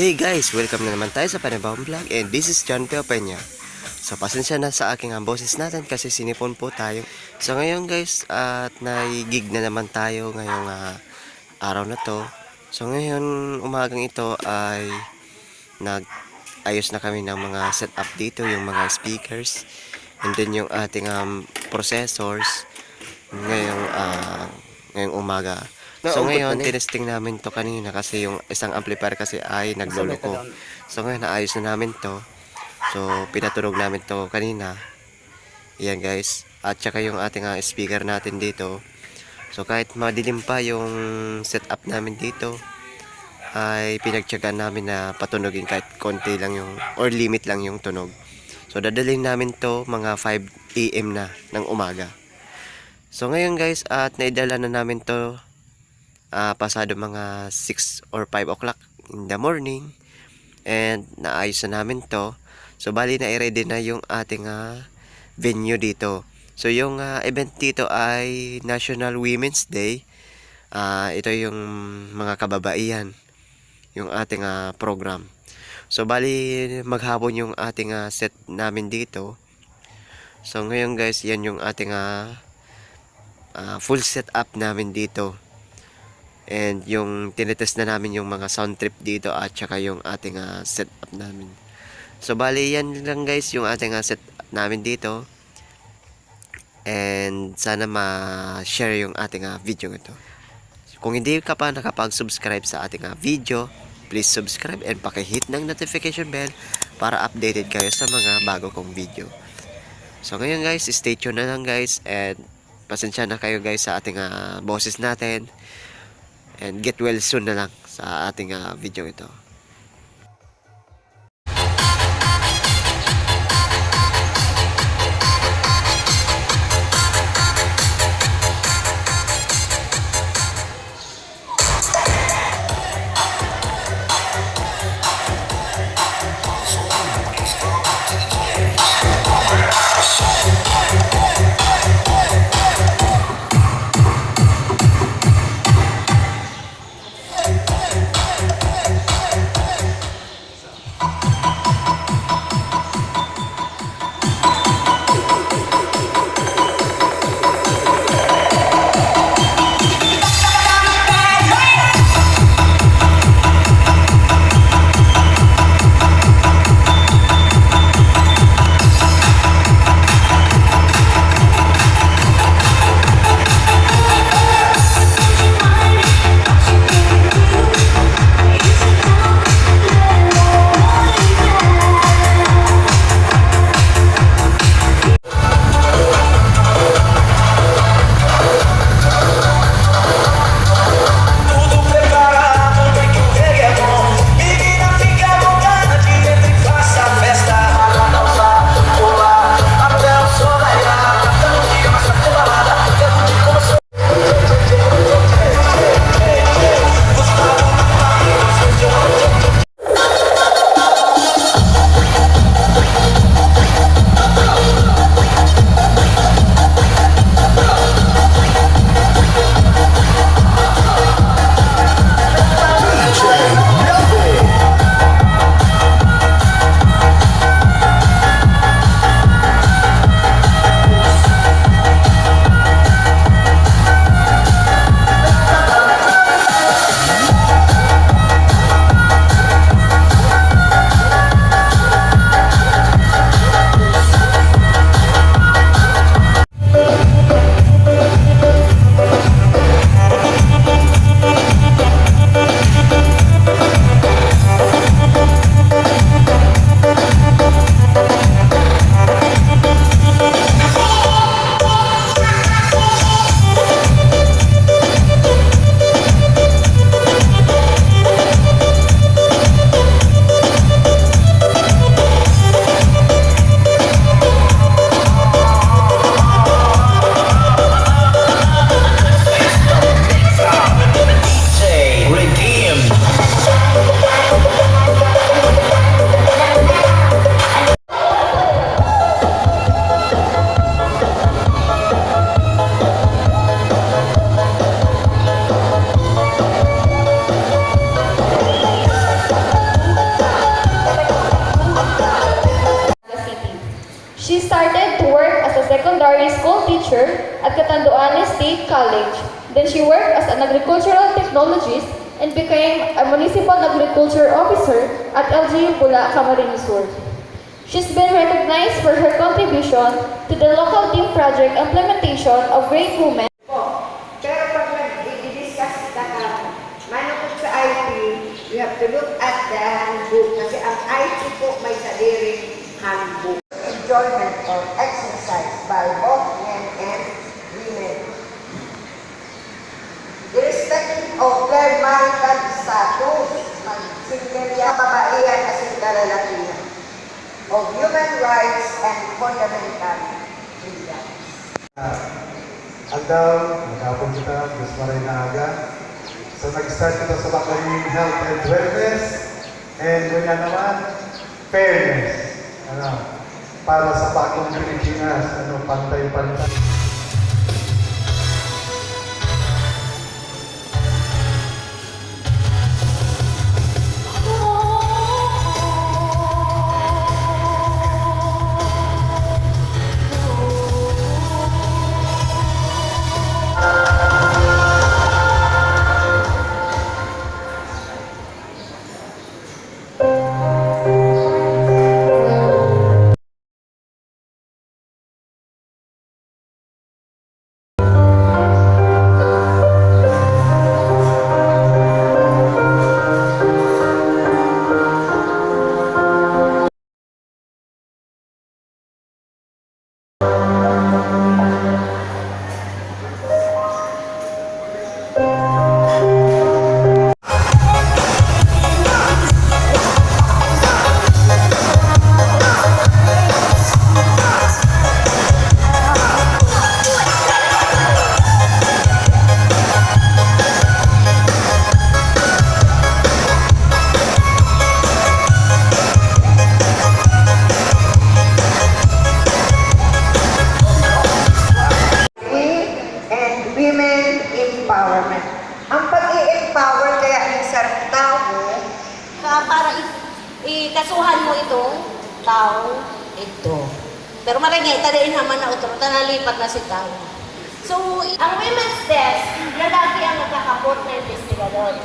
Hey guys, welcome na naman tayo sa panibawang vlog and this is John Pio Peña. So pasensya na sa aking ang boses natin kasi sinipon po tayo. So ngayon guys, at naigig na naman tayo ngayong ah, araw na to. So ngayon umagang ito ay nag ayos na kami ng mga setup dito, yung mga speakers and then yung ating um, processors ngayong ah, ngayong umaga. So Naumpot ngayon, ni. tinesting namin to kanina kasi yung isang amplifier kasi ay nagloloko. So ngayon, naayos na namin to. So, pinatunog namin to kanina. Yan guys. At saka yung ating ah, speaker natin dito. So kahit madilim pa yung setup namin dito, ay pinagtyagaan namin na patunogin kahit konti lang yung, or limit lang yung tunog. So dadalhin namin to mga 5 AM na ng umaga. So ngayon guys, at naidala na namin to ah, pasado mga 6 or 5 o'clock in the morning. And naayos na namin to. So bali na i-ready na yung ating ah, venue dito. So yung ah, event dito ay National Women's Day. Ah, ito yung mga kababaihan yung ating ah, program. So bali maghapon yung ating ah, set namin dito. So ngayon guys, yan yung ating ah, ah, full setup namin dito. And yung tinetest na namin yung mga sound trip dito at saka yung ating ah, setup namin. So bali yan lang guys yung ating ah, setup namin dito. And sana ma-share yung ating ah, video ito. Kung hindi ka pa nakapag-subscribe sa ating ah, video, please subscribe and pakihit ng notification bell para updated kayo sa mga bago kong video. So ngayon guys, stay tuned na lang guys and pasensya na kayo guys sa ating ah, boses natin. And get well soon na lang sa ating ah, video ito. Teacher at Catanduanes State College. Then she worked as an agricultural technologist and became a municipal agriculture officer at LGU Bula, Camarines Sur. She's been recognized for her contribution to the local team project implementation of Great Women. Pero pag nag-discuss ka, manukot sa IT, you have to look at the handbook kasi ang IT po may sariling handbook. Enjoyment or Diyos maray na aga. So nag-start ito sa Bakaling Health and Wellness. And wala naman, fairness. Ano, para sa bagong Pilipinas, ano, pantay-pantay. Ito. Pero maragay, tadain naman na utro, tanalipat na si tao. So, ang women's desk, lalaki ang nagkakapot na investigador.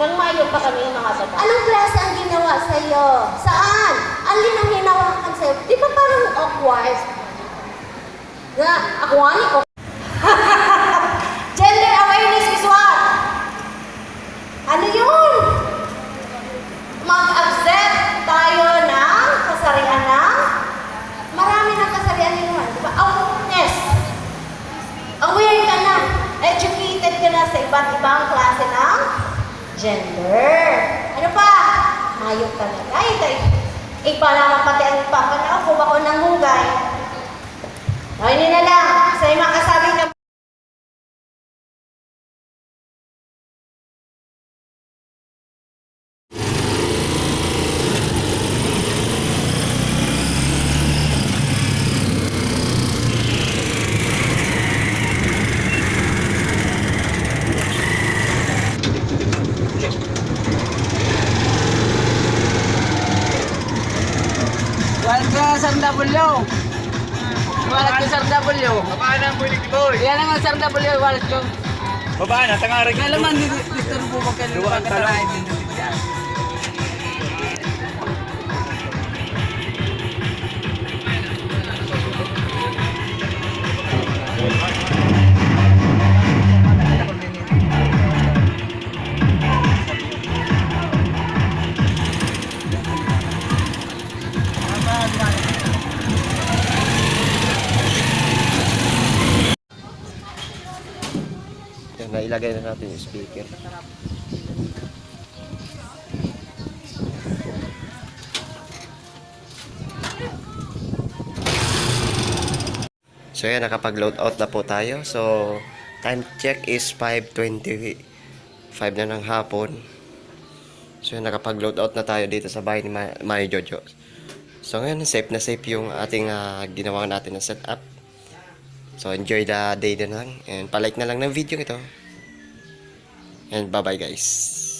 Kang mayo pa kami mga bata. Anong klase ang ginawa sa iyo? Saan? Alin ang hinawakan sa iyo? Di ba parang awkward? Na, aquani o Gender awareness is what? Ano yun? mag-accept tayo ng kasarian ng marami ng kasarian nila. Di ba? Awareness. Aware ka na. Educated ka na sa iba't ibang klase ng gender. Ano pa? Mayok ka na. Kahit ay iba naman pati ang papanaw kung ako ng hugay. Ay, hindi na lang. Sa mga kasabi W. Paano ang bulik boy? Yan ang Sir W. Walat ko. Baba na, tangarin Kaya naman po ba kayo Duwa ang pagkatarahin dito dyan. Yan, nailagay na natin yung speaker. So yan, nakapag-load out na po tayo. So, time check is 5.25 na ng hapon. So yan, nakapag-load out na tayo dito sa bahay ni Ma- Mari Jojo. So ngayon, safe na safe yung ating ah, ginawa natin na setup. So enjoy the day na lang. And palike na lang ng video ito. And bye bye guys.